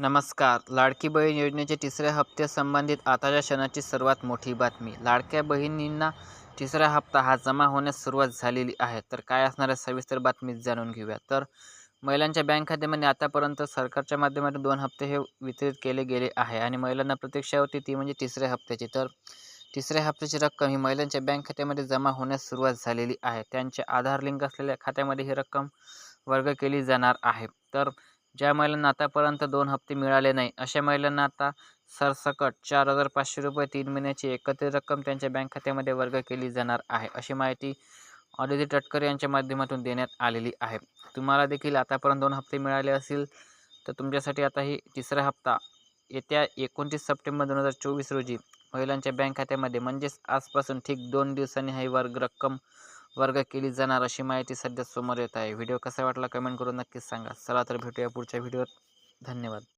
नमस्कार. लाडकी बहीण योजनेचे तिसऱ्या हप्त्यासंबंधित आताच्या क्षणाची सर्वात मोठी बातमी. लाडक्या बहिणींना तिसरा हप्ता हा जमा होण्यास सुरुवात झालेली आहे. तर काय असणाऱ्या सविस्तर बातमी जाणून घेऊया. तर महिलांच्या बँक खात्यामध्ये आतापर्यंत सरकारच्या माध्यमातून दोन हप्ते हे वितरित केले गेले आहे आणि महिलांना प्रतीक्षा होती ती म्हणजे तिसऱ्या हप्त्याची. तर तिसऱ्या हप्त्याची रक्कम ही महिलांच्या बँक खात्यामध्ये जमा होण्यास सुरुवात झालेली आहे. त्यांचे आधार लिंक असलेल्या खात्यामध्ये ही रक्कम वर्ग केली जाणार आहे. तर ज्या महिलांना आतापर्यंत दोन हप्ते मिळाले नाही अशा महिलांना आता सरसकट चार हजार पाचशे रुपये तीन महिन्याची एकत्रित रक्कम त्यांच्या बँक खात्यामध्ये वर्ग केली जाणार आहे अशी माहिती अदिती टटकर यांच्या माध्यमातून देण्यात आलेली आहे. तुम्हाला देखील आतापर्यंत दोन हप्ते मिळाले असतील तर तुमच्यासाठी आता ही तिसरा हप्ता. येत्या एकोणतीस सप्टेंबर दोन हजार चोवीस रोजी महिलांच्या बँक खात्यामध्ये म्हणजेच आजपासून ठीक दोन दिवसांनी ही वर्ग रक्कम वर्ग केली जाणार अशी माहिती सध्या समोर येत आहे. व्हिडिओ कसा वाटला कमेंट करून नक्कीच सांगा. चला तर भेटूया पुढच्या व्हिडिओत. धन्यवाद.